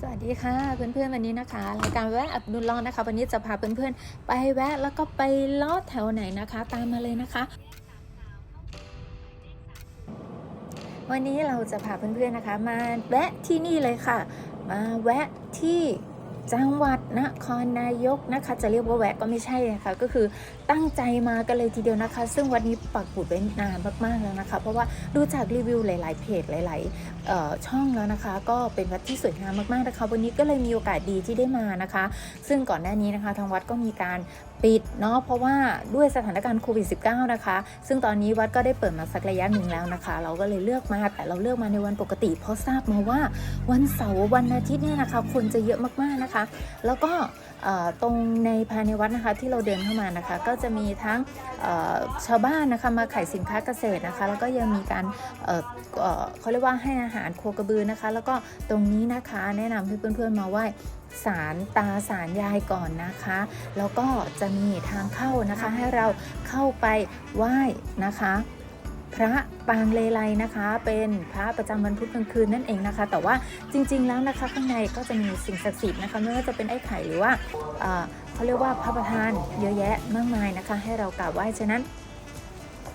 สวัสดีค่ะเพื่อนๆวันนี้นะคะรายการแวะอับดุลลองนะคะ วันนี้จะพาเพื่อนๆไปแวะแล้วก็ไปลอดแถวไหนนะคะ ตามมาเลยนะคะ วันนี้เราจะพาเพื่อนๆนะคะ มาแวะที่นี่เลยค่ะ มาแวะที่ จังหวัดนครนายกนะคะ จะเรียกว่าแวะก็ไม่ใช่นะคะก็คือตั้งใจมากันเลยทีเดียวนะคะ ซึ่งวันนี้ปักหมุดไว้นานมากๆแล้วนะคะ เพราะว่าดูจากรีวิวหลาย ๆ เพจหลาย ๆ ช่องแล้วนะคะ ก็เป็นวัดที่สวยงามมากๆนะคะ วันนี้ก็เลยมีโอกาสดีที่ได้มานะคะ ซึ่งก่อนหน้านี้นะคะทางวัดก็มีการปิดเนาะเพราะว่าด้วยสถานการณ์โควิด -19 นะคะ ซึ่งตอนนี้วัดก็ได้เปิดมาสักระยะหนึ่งแล้วนะคะ เราก็เลยเลือกมาแต่เราเลือกมาในวันปกติ เพราะทราบมาว่าวันเสาร์วันอาทิตย์เนี่ยนะคะคนจะเยอะมากๆนะคะ แล้วก็ ตรงในภายในวัดนะคะที่เราเดินเข้ามานะคะ ก็จะมีทั้งชาวบ้านนะคะมาขายสินค้าเกษตรนะคะ แล้วก็ยังมีการเเขาเรียกว่าให้อาหารโคกระบือนะคะ แล้วก็ตรงนี้นะคะแนะนำให้เพื่อนๆมาไหว้สารตาสารยายก่อนนะคะ แล้วก็จะมีทางเข้านะคะให้เราเข้าไปไหว้นะคะ พระปางเลไลนะคะ เป็นพระประจำวันพุธกลางคืนนั่นเองนะคะ แต่ว่าจริง ๆ แล้วนะคะข้างในก็จะมีสิ่งศักดิ์สิทธิ์นะคะไม่ว่าจะเป็นไอ้ไข่หรือว่าเอ่อเขาเรียกว่าพระประธานเยอะแยะมากมายนะคะ ให้เรากราบไหว้ฉะนั้น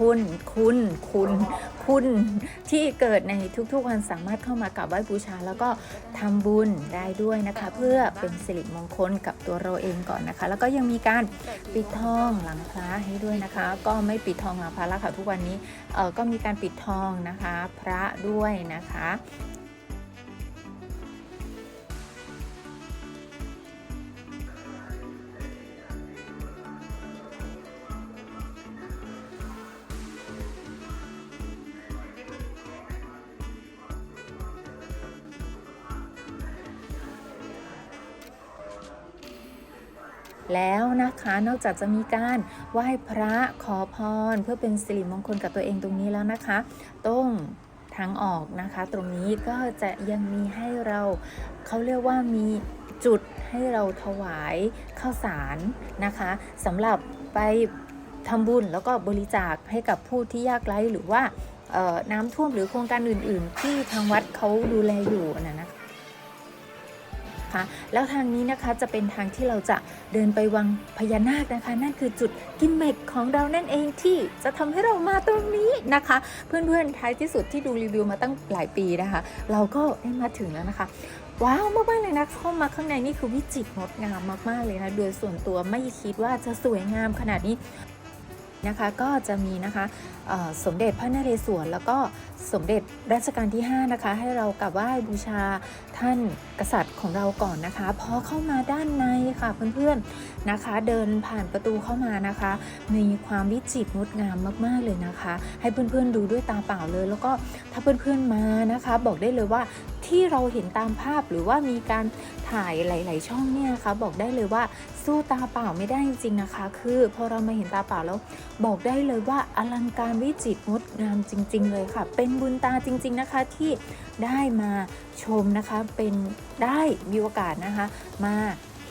คุณคุณคุณคุณที่เกิดในทุกๆวันสามารถเข้ามากราบไหว้บูชา แล้วก็ทำบุญได้ด้วยนะคะ เพื่อเป็นสิริมงคลกับตัวเราเองก่อนนะคะ แล้วก็ยังมีการปิดทองหลังพระให้ด้วยนะคะ ก็ไม่ปิดทองหลังพระแล้วค่ะทุกวันนี้เออก็มีการปิดทองนะคะ พระด้วยนะคะ แล้วนะคะนอกจากจะมีการไหว้พระขอพร เพื่อเป็นสิริมงคลกับตัวเองตรงนี้แล้วนะคะตรงทางออกนะคะ ตรงนี้ก็จะยังมีให้เราเขาเรียกว่ามีจุดให้เราถวายข้าวสารนะคะสำหรับไปทำบุญแล้วก็บริจาคให้กับผู้ที่ยากไร้หรือว่าน้ำท่วมหรือโครงการอื่น ๆ ที่ทางวัดเขาดูแลอยู่นะนะคะ นะคะ แล้วทางนี้นะคะจะเป็นทางที่เราจะเดินไปวังพญานาคนะคะ นั่นคือจุดกิมเมกของเรานั่นเองที่จะทำให้เรามาตรงนี้นะคะ เพื่อนๆท้ายที่สุดที่ดูรีวิวมาตั้งหลายปีนะคะ เราก็ได้มาถึงแล้วนะคะว้าวมากๆเลยนะเข้ามาข้างในนี่คือวิจิตรงดงามมากๆเลยนะโดยส่วนตัวไม่คิดว่าจะสวยงามขนาดนี้ นะคะก็จะมีนะคะสมเด็จพระนเรศวรแล้วก็สมเด็จรัชกาลที่ 5 นะคะ ให้เรากราบไหว้บูชาท่านกษัตริย์ของเราก่อนนะคะ พอเข้ามาด้านในค่ะเพื่อนๆนะคะ เดินผ่านประตูเข้ามานะคะ มีความวิจิตรงดงามมากๆเลยนะคะ ให้เพื่อนๆดูด้วยตาเปล่าเลย แล้วก็ถ้าเพื่อนๆมานะคะ บอกได้เลยว่าที่เราเห็นตามภาพหรือว่ามีการ ถ่ายหลาย ๆ ช่องเนี่ยนะคะบอกได้เลยว่าสู้ตาเปล่าไม่ได้จริงๆนะคะ คือพอเรามาเห็นตาเปล่าแล้ว บอกได้เลยว่าอลังการวิจิตรงดงามจริง ๆ เลยค่ะ เป็นบุญตาจริง ๆ นะคะที่ได้มาชมนะคะเป็นได้มีโอกาสนะคะ มา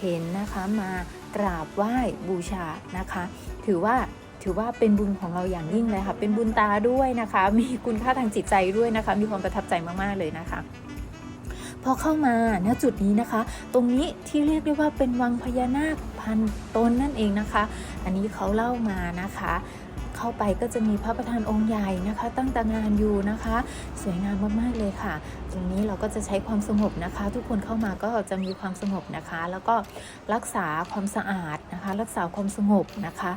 เห็นนะคะมากราบไหว้บูชานะคะ ถือว่าถือว่าเป็นบุญของเราอย่างยิ่งเลยค่ะ เป็นบุญตาด้วยนะคะ มีคุณค่าทางจิตใจด้วยนะคะ มีความประทับใจมาก ๆ เลยนะคะ พอเข้ามาณจุดนี้นะคะ ตรงนี้ที่เรียกได้ว่าเป็นวังพญานาคพันตนนั่นเองนะคะ อันนี้เขาเล่ามานะคะ เข้าไปก็จะมีพระประธานองค์ใหญ่นะคะ ตั้งตางานอยู่นะคะ สวยงามมากๆเลยค่ะ ตรงนี้เราก็จะใช้ความสงบนะคะ ทุกคนเข้ามาก็จะมีความสงบนะคะ แล้วก็รักษาความสะอาดนะคะ รักษาความสงบนะคะ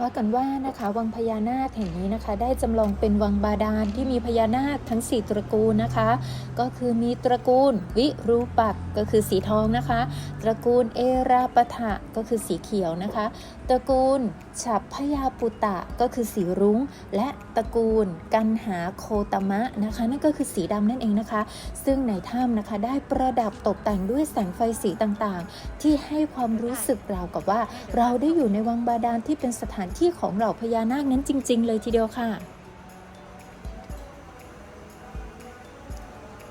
ว่ากันว่านะคะวังพญานาคแห่งนี้นะคะ ได้จำลองเป็นวังบาดาลที่มีพญานาคทั้ง 4 ตระกูลนะคะ ก็คือมีตระกูลวิรูปักษ์ก็คือสีทองนะคะ ตระกูลเอราปะทะก็คือสีเขียวนะคะ ตระกูลฉับพยาปุตะก็คือสีรุง้ง และตระกูลกันหาโคตมะนะคะ นั่นก็คือสีดำนั่นเองนะคะ ซึ่งในถ้ำนะคะได้ประดับตกแต่งด้วยแสงไฟสีต่างๆ ที่ให้ความรู้สึกราวกับว่า เราได้อยู่ในวังบาดาลที่เป็นสถานที่ของเหล่าพญานาคนั้นจริง ๆ เลยทีเดียวค่ะ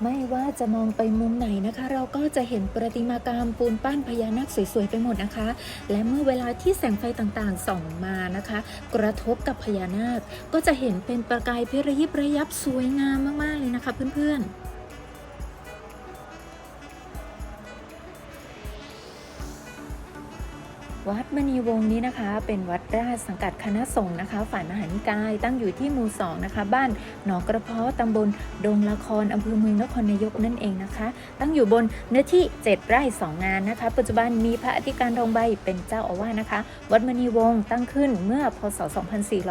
ไม่ว่าจะมองไปมุมไหนนะคะ เราก็จะเห็นประติมากรรมปูนปั้นพญานาคสวยๆไปหมดนะคะ และเมื่อเวลาที่แสงไฟต่างๆส่องมานะคะ กระทบกับพญานาค ก็จะเห็นเป็นประกายเพชรระยิบระยับสวยงามมากๆเลยนะคะเพื่อนๆ วัดมณีวงศ์นี้นะคะ เป็นวัดราชสังกัดคณะสงฆ์นะคะฝ่ายมหานิกายตั้งอยู่ที่หมู่สองนะคะ บ้านหนองกระเพาะตำบลดงละครอำเภอเมืองนครนายกนั่นเองนะคะ ตั้งอยู่บนเนื้อที่ 7 ไร่ 2 งานนะคะ ปัจจุบันมีพระอธิการทองใบเป็นเจ้าอาวาสนะคะ วัดมณีวงศ์ตั้งขึ้นเมื่อพศ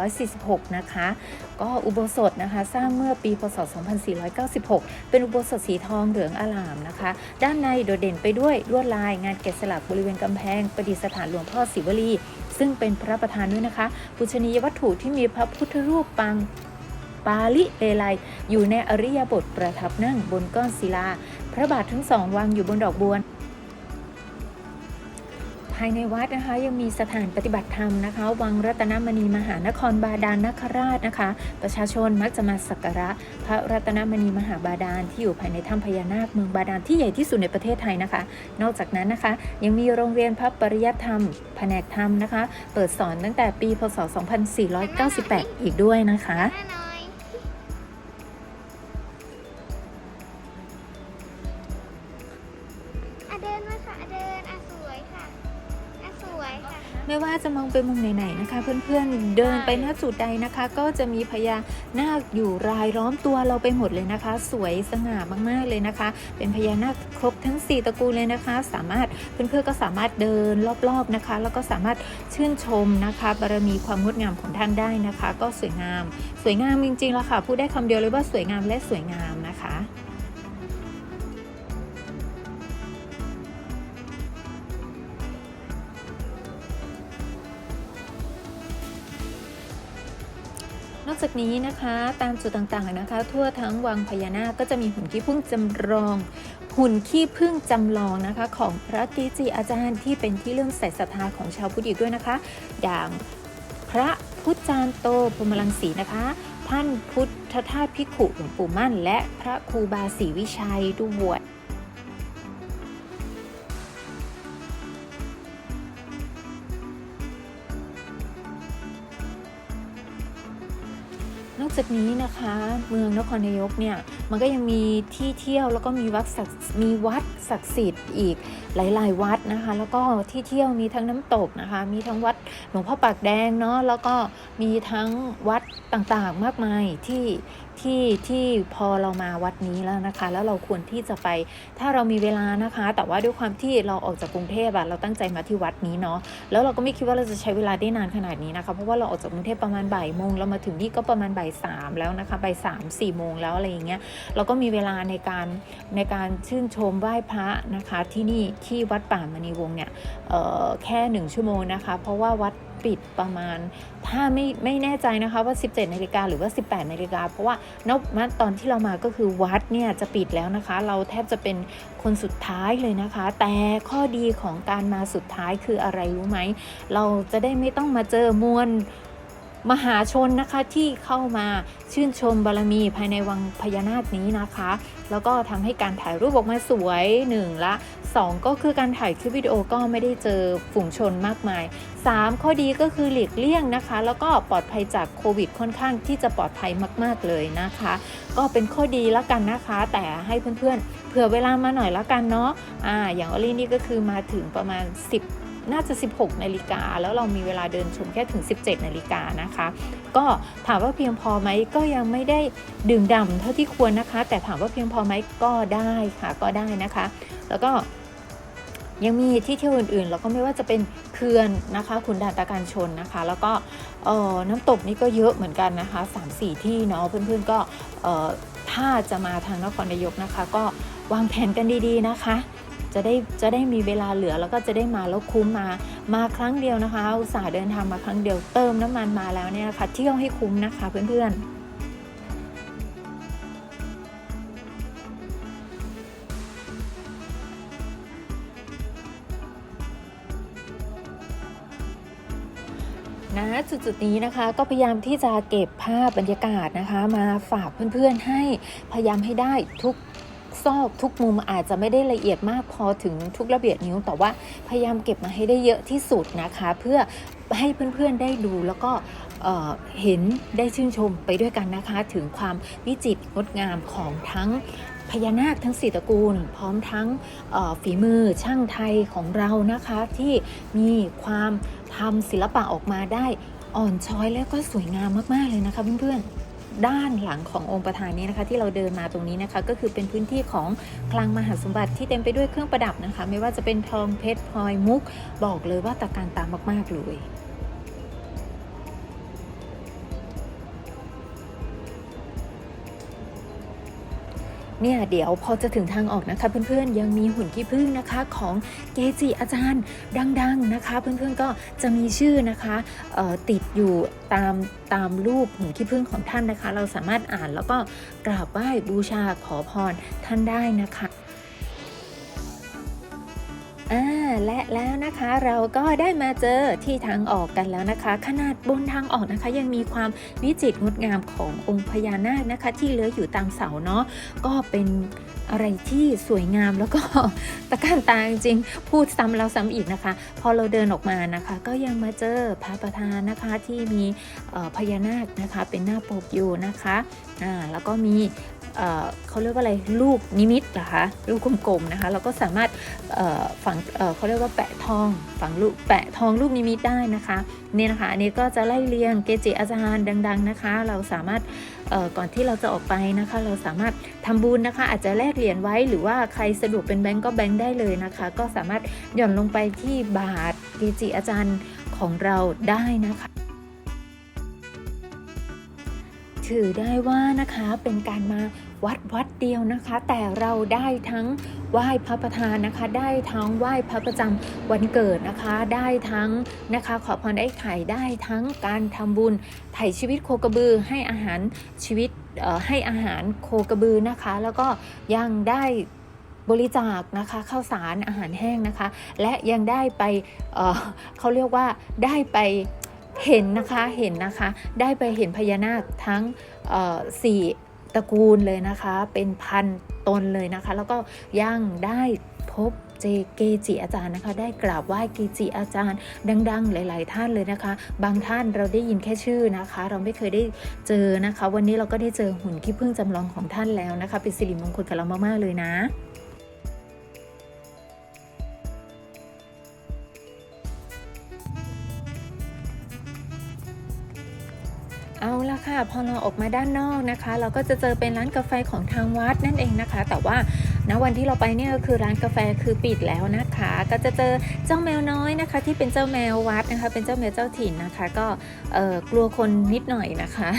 2446 นะคะ ก็อุโบสถนะคะสร้างเมื่อปีพศ 2496 เป็นอุโบสถสีทองเหลืองอลามนะคะ ด้านในโดดเด่นไปด้วยลวดลายงานแกะสลักบริเวณกำแพงประดิษฐานหลวงพ่อศิวลี ซึ่งเป็นพระประธานด้วยนะคะปุชนียวัตถุที่มีพระพุทธรูปปางปาลิเลไลอยู่ในอริยบทประทับนั่งบนก้อนศิลา พระบาททั้งสองวางอยู่บนดอกบัว ภายในวัดนะคะ ยังมีสถานปฏิบัติธรรมนะคะ วังรัตนมณีมหานครบาดาลนคราชนะคะ ประชาชนมักจะมาสักการะ พระรัตนมณีมหาบาดาลที่อยู่ภายในถ้ำพญานาคเมืองบาดาลที่ใหญ่ที่สุดในประเทศไทยนะคะ นอกจากนั้นนะคะ ยังมีโรงเรียนพระปริยัติธรรม แผนกธรรมนะคะ เปิดสอนตั้งแต่ปีพศ 2498 อีกด้วยนะคะ ไม่ว่าจะมองไปมุมไหนๆนะคะ เพื่อนๆเดินไปหน้าจุดใดนะคะ ก็จะมีพญานาคอยู่รายล้อมตัวเราไปหมดเลยนะคะ สวยสง่ามากๆเลยนะคะ เป็นพญานาคครบทั้ง 4ตระกูลเลยนะคะ สามารถเพื่อนๆก็สามารถเดินรอบๆนะคะ แล้วก็สามารถชื่นชมนะคะบารมีความงดงามของท่านได้นะคะ ก็สวยงาม สวยงามจริงๆแล้วค่ะพูดได้คำเดียวเลยว่าสวยงามและสวยงามนะคะ อกจากนี้นะคะ ตามจุดต่างๆนะคะ ทั่วทั้งวังพญานาคก็จะมีหุ่นขี้ผึ้งจำลอง หุ่นขี้ผึ้งจำลองนะคะ ของพระเกจิอาจารย์ที่เป็นที่เลื่อมใสศรัทธาของชาวพุทธอีกด้วยนะคะ อย่างพระพุทธจารย์โตพรมลังสีนะคะท่านพุทธทาสพิขุหลวงปู่มั่น และพระครูบาศรีวิชัยด้วย จากนี้นะคะ เมืองนครนายกเนี่ยมันก็ยังมีที่เที่ยวแล้วก็มีวัดศักดิ์มีวัดศักดิ์สิทธิ์อีกหลาย ๆ วัดนะคะ แล้วก็ที่เที่ยวมีทั้งน้ำตกนะคะ มีทั้งวัดหลวงพ่อปากแดงเนาะแล้วก็มีทั้งวัดต่างๆมากมายที่ ที่ที่พอเรามาวัดนี้แล้วนะคะ แล้วเราควรที่จะไปถ้าเรามีเวลานะคะ แต่ว่าด้วยความที่เราออกจากกรุงเทพอะเราตั้งใจมาที่วัดนี้เนาะแล้วเราก็ไม่คิดว่าเราจะใช้เวลาได้นานขนาดนี้นะคะ เพราะว่าเราออกจากกรุงเทพประมาณบ่ายโมงเรามาถึงนี่ก็ประมาณบ่ายสามแล้วนะคะบ่ายสามสี่โมงแล้วอะไรอย่างเงี้ยเราก็มีเวลาในการในการชื่นชมไหว้พระนะคะ ที่นี่ที่วัดป่ามณีวงศ์เนี่ยแค่หนึ่งชั่วโมงนะคะ เพราะว่าวัด ปิดประมาณ ถ้าไม่ไม่แน่ใจนะคะว่า 17นาฬิกาหรือว่า 18นาฬิกาเพราะว่านอกมาตอนที่เรามาก็คือวัดเนี่ยจะปิดแล้วนะคะ เราแทบจะเป็นคนสุดท้ายเลยนะคะ แต่ข้อดีของการมาสุดท้ายคืออะไรรู้ไหม เราจะได้ไม่ต้องมาเจอมวล มหาชนนะคะที่เข้ามาชื่นชมบารมีภายในวังพญานาคนี้นะคะ แล้วก็ทำให้การถ่ายรูปออกมาสวยหนึ่งละสองก็คือการถ่ายคลิปวิดีโอก็ไม่ได้เจอฝูงชนมากมาย 3 ข้อดีก็คือหลีกเลี่ยงนะคะ แล้วก็ปลอดภัยจากโควิดค่อนข้างที่จะปลอดภัยมาก ๆเลยนะคะ ก็เป็นข้อดีละกันนะคะ แต่ให้เพื่อนๆเผื่อเวลามาหน่อยละกันเนาะอ่าอย่างออลลี่นี่ก็คือมาถึงประมาณ 10 น่าจะ 16นาฬิกาแล้วเรามีเวลาเดินชมแค่ถึง 17นาฬิกานะคะ ก็ถามว่าเพียงพอไหมก็ยังไม่ได้ดื่มด่ำเท่าที่ควรนะคะ แต่ถามว่าเพียงพอไหมก็ได้ค่ะก็ได้นะคะ แล้วก็ยังมีที่เที่ยวอื่นๆ แล้วก็ไม่ว่าจะเป็นเขื่อนนะคะขุนด่านตะการชนนะคะ แล้วก็น้ำตกนี่ก็เยอะเหมือนกันนะคะ3-4ที่เนาะเพื่อนๆก็ถ้าจะมาทางนครนายกนะคะ ก็วางแผนกันดีๆนะคะ จะได้จะได้มีเวลาเหลือแล้วก็จะได้มาแล้วคุ้มมา มาครั้งเดียวนะคะ อุตส่าห์เดินทางมาครั้งเดียวเติมน้ำมันมาแล้วเนี่ยนะคะเที่ยวให้คุ้มนะคะเพื่อนๆนะจุดๆนี้นะคะก็พยายามที่จะเก็บภาพบรรยากาศนะคะ มาฝากเพื่อนๆให้พยายามให้ได้ทุก ซอกทุกมุมอาจจะไม่ได้ละเอียดมากพอถึงทุกระเบียดนิ้ว แต่ว่าพยายามเก็บมาให้ได้เยอะที่สุดนะคะ เพื่อให้เพื่อนๆได้ดูแล้วก็เห็นได้ชื่นชมไปด้วยกันนะคะ ถึงความวิจิตรงดงามของทั้งพญานาคทั้งสี่ตระกูล พร้อมทั้งฝีมือช่างไทยของเรานะคะ ที่มีความทำศิลปะออกมาได้อ่อนช้อยแล้วก็สวยงามมากๆเลยนะคะเพื่อนๆ ด้านหลังขององค์ประธานนี้นะคะ ที่เราเดินมาตรงนี้นะคะ ก็คือเป็นพื้นที่ของคลังมหาสมบัติที่เต็มไปด้วยเครื่องประดับนะคะ ไม่ว่าจะเป็นทองเพชรพลอยมุก บอกเลยว่าตะการตามมากๆเลย เนี่ยเดี๋ยวพอจะถึงทางออกนะคะเพื่อนๆยังมีหุ่นขี้ผึ้งนะคะของเกจิอาจารย์ดังๆนะคะ เพื่อนๆก็จะมีชื่อนะคะติดอยู่ตามตามรูปหุ่นขี้ผึ้งของท่านนะคะ เราสามารถอ่านแล้วก็กราบไหว้บูชาขอพรท่านได้นะคะ และแล้วนะคะเราก็ได้มาเจอที่ทางออกกันแล้วนะคะ ขนาดบนทางออกนะคะ ยังมีความวิจิตรงดงามขององค์พญานาคนะคะ ที่เลื้อยอยู่ตามเสาเนาะก็เป็นอะไรที่สวยงามแล้วก็ตะการตาจริงพูดซ้ำแล้วซ้ำอีกนะคะ พอเราเดินออกมานะคะ ก็ยังมาเจอพระประธานนะคะที่มีพญานาคนะคะ เป็นหน้าปกอยู่นะคะอ่าแล้วก็มีเขาเรียกว่าอะไรลูกนิมิตเหรอคะลูกกลมๆนะคะ เราก็สามารถฝังเขาเรียกว่าแปะทองฝังลูกแปะทองลูกนิมิตได้นะคะเนี่ยนะคะ อันนี้ก็จะไล่เรียงเกจิอาจารย์ดัง ๆนะคะ เราสามารถ ก่อนที่เราจะออกไปนะคะ เราสามารถทำบุญนะคะ อาจจะแลกเหรียญไว้หรือว่าใครสะดวกเป็นแบงก์ก็แบงก์ได้เลยนะคะ ก็สามารถหย่อนลงไปที่บาทเกจิอาจารย์ของเราได้นะคะถือได้ว่านะคะเป็นการมา วัดวัดเดียวนะคะ แต่เราได้ทั้งไหว้พระประธานนะคะ ได้ทั้งไหว้พระประจำวันเกิดนะคะ ได้ทั้งนะคะ ขอพรไอ้ไข่ได้ทั้งการทำบุญไถ่ชีวิตโคกระบือให้อาหารชีวิตให้อาหารโคกระบือนะคะ แล้วก็ยังได้บริจาคนะคะข้าวสารอาหารแห้งนะคะ และยังได้ไปเเขาเรียกว่าได้ไปเห็นนะคะเห็นนะคะ ได้ไปเห็นพญานาคทั้งสี่ ตระกูลเลยนะคะ เป็นพันตนเลยนะคะ แล้วก็ยังได้พบเจเกจิอาจารย์นะคะ ได้กราบไหว้เกจิอาจารย์ดัง ๆ หลาย ๆ ท่านเลยนะคะ บางท่านเราได้ยินแค่ชื่อนะคะ เราไม่เคยได้เจอนะคะ วันนี้เราก็ได้เจอหุ่นขี้ผึ้งจำลองของท่านแล้วนะคะ เป็นสิริมงคลกับเรามากๆเลยนะ ละค่ะ พอเราออกมาด้านนอกนะคะ เราก็จะเจอเป็นร้านกาแฟของทางวัดนั่นเองนะคะ แต่ว่าณวันที่เราไปเนี่ยคือร้านกาแฟคือปิดแล้วนะคะ ก็จะเจอ เจ้าแมวน้อยนะคะ ที่เป็นเจ้าแมววัดนะคะ เป็นเจ้าแมวเจ้าถิ่นนะคะ ก็กลัวคนนิดหน่อยนะคะ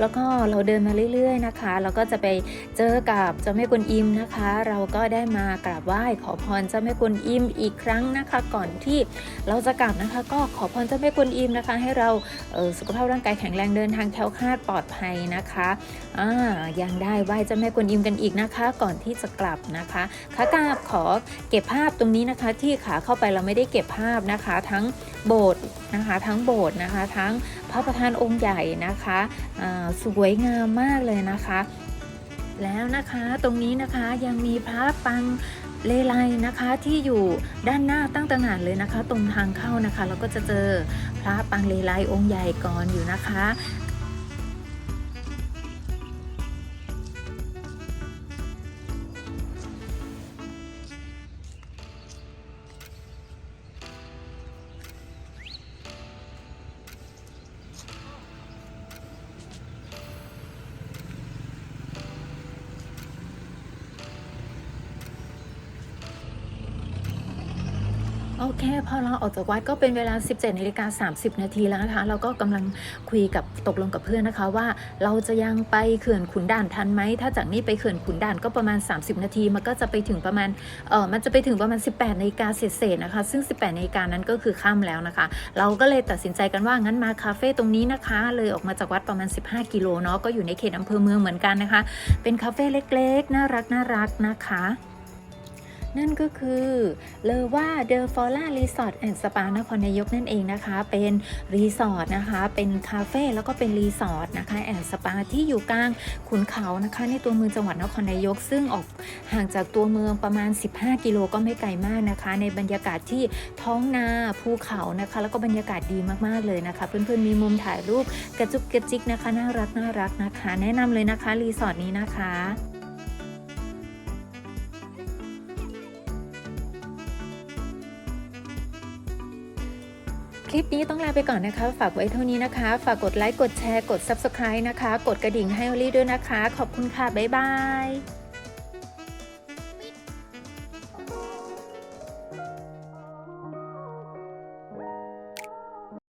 แล้วก็เราเดินมาเรื่อยๆนะคะ เราก็จะไปเจอกับเจ้าแม่กวนอิมนะคะ เราก็ได้มากราบไหว้ขอพรเจ้าแม่กวนอิมอีกครั้งนะคะ ก่อนที่เราจะกลับนะคะ ก็ขอพรเจ้าแม่กวนอิมนะคะ ให้เราเสุขภาพร่างกายแข็งแรงเดินทางแคล้วคลาดปลอดภัยนะคะอ่ายังได้ไหว้เจ้าแม่กวนอิมกันอีกนะคะ ก่อนที่จะกลับนะคะขากราบขอเก็บภาพตรงนี้นะคะที่ขาเข้าไปเราไม่ได้เก็บภาพนะคะ ทั้งโบสถ์นะคะ ทั้งโบสถ์นะคะ ทั้งพระประธานองค์ใหญ่นะคะสวยงามมากเลยนะคะ แล้วนะคะตรงนี้นะคะยังมีพระปังเลไลนะคะที่อยู่ด้านหน้าตั้งตระหง่านเลยนะคะ ตรงทางเข้านะคะ เราก็จะเจอพระปังเลไลองค์ใหญ่ก่อนอยู่นะคะ เคพอเราออกจากวัดก็เป็นเวลา 17นาฬิกา30 นาทีแล้วนะคะ เราก็กำลังคุยกับตกลงกับเพื่อนนะคะว่า เราจะยังไปเขื่อนขุนด่านทันไหม ถ้าจากนี้ไปเขื่อนขุนด่านก็ประมาณ 30 นาที มันก็จะไปถึงประมาณเออมันจะไปถึงประมาณ 18นาฬิกาเศษๆนะคะ ซึ่ง 18นาฬิกานั้นก็คือค่ำแล้วนะคะ เราก็เลยตัดสินใจกันว่างั้นมาคาเฟ่ตรงนี้นะคะ เลยออกมาจากวัดประมาณ 15 กิโลเนาะก็อยู่ในเขตอำเภอเมืองเหมือนกันนะคะ เป็นคาเฟ่เล็กๆ น่ารักน่ารักนะคะ นั่นก็คือเลอว่าเดอะฟอล่ารีสอร์ทแอนด์สปานครนายกนั่นเองนะคะ เป็นรีสอร์ทนะคะ เป็นคาเฟ่แล้วก็เป็นรีสอร์ทนะคะแอนด์สปาที่อยู่กลางขุนเขานะคะ ในตัวเมืองจังหวัดนครนายก ซึ่งออกห่างจากตัวเมืองประมาณ 15 กิโลก็ไม่ไกลมากนะคะ ในบรรยากาศที่ท้องนาภูเขานะคะ แล้วก็บรรยากาศดีมากๆเลยนะคะ เพื่อนๆมีมุมถ่ายรูปกระจุกกระจิกนะคะ น่ารักน่ารักนะคะ แนะนำเลยนะคะรีสอร์ทนี้นะคะ คลิปนี้ต้องลาไปก่อนนะคะ ฝากไว้เท่านี้นะคะ ฝากกดไลค์ กดแชร์ กด Subscribe นะคะ กดกระดิ่งให้ออลลี่ด้วยนะคะ ขอบคุณค่ะ บ๊ายบาย